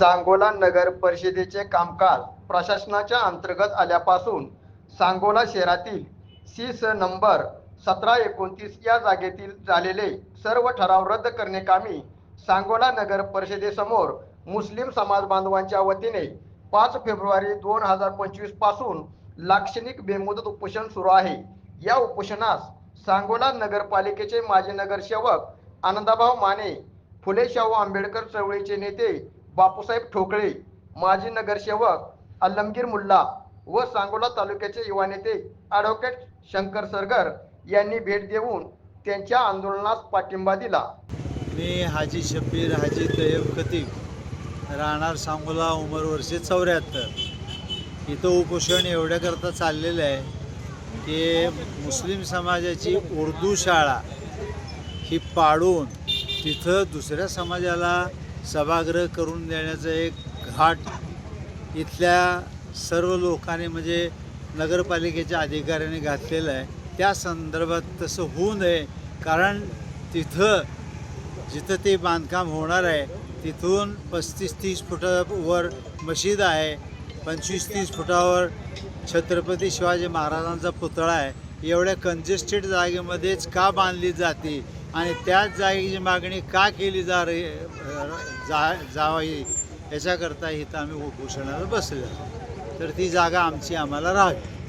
सांगोला नगर परिषदेचे कामकाज प्रशासनाच्या अंतर्गत आल्यापासून सांगोला शहरातील सी स नंबर सतरा एकोणतीस या जागेतील झालेले सर्व ठराव रद्द करण्याकामी सांगोला नगर परिषदेसमोर मुस्लिम समाज बांधवांच्या वतीने पाच फेब्रुवारी दोन हजार पंचवीसपासून लाक्षणिक बेमुदत उपोषण सुरू आहे. या उपोषणास सांगोला नगरपालिकेचे माजी नगरसेवक आनंदाभाऊ माने फुले शाहू आंबेडकर चळवळीचे नेते बापूसाहेब ठोकळे माजी नगरसेवक आलमगीर मुल्ला व सांगोला तालुक्याचे युवा नेते ॲडव्होकेट शंकर सरगर यांनी भेट देऊन त्यांच्या आंदोलनास पाठिंबा दिला. मी हाजी शब्बीर हाजी तय्यब खतीब राहणार सांगोला उमर वर्षे चौऱ्याहत्तर. इथं उपोषण एवढ्याकरता चाललेलं आहे की मुस्लिम समाजाची उर्दू शाळा ही पाडून तिथं दुसऱ्या समाजाला सभागृह करून देण्याचं एक घाट इथल्या सर्व लोकांनी म्हणजे नगरपालिकेच्या अधिकाऱ्यांनी घातलेलं आहे. त्या संदर्भात तसं होऊ नये कारण तिथं जिथं ते बांधकाम होणार आहे तिथून पस्तीस तीस फुटावर मशीद आहे पंचवीस तीस फुटावर छत्रपती शिवाजी महाराजांचा पुतळा आहे. एवढ्या कंजेस्टेड जागेमध्येच का बांधली जाते? आणि त्याच जागेची मागणी का केली जा रही जा जावी याच्याकरता इथं आम्ही उपोषणाला बसलो. तर ती जागा आमची आम्हाला राहावी.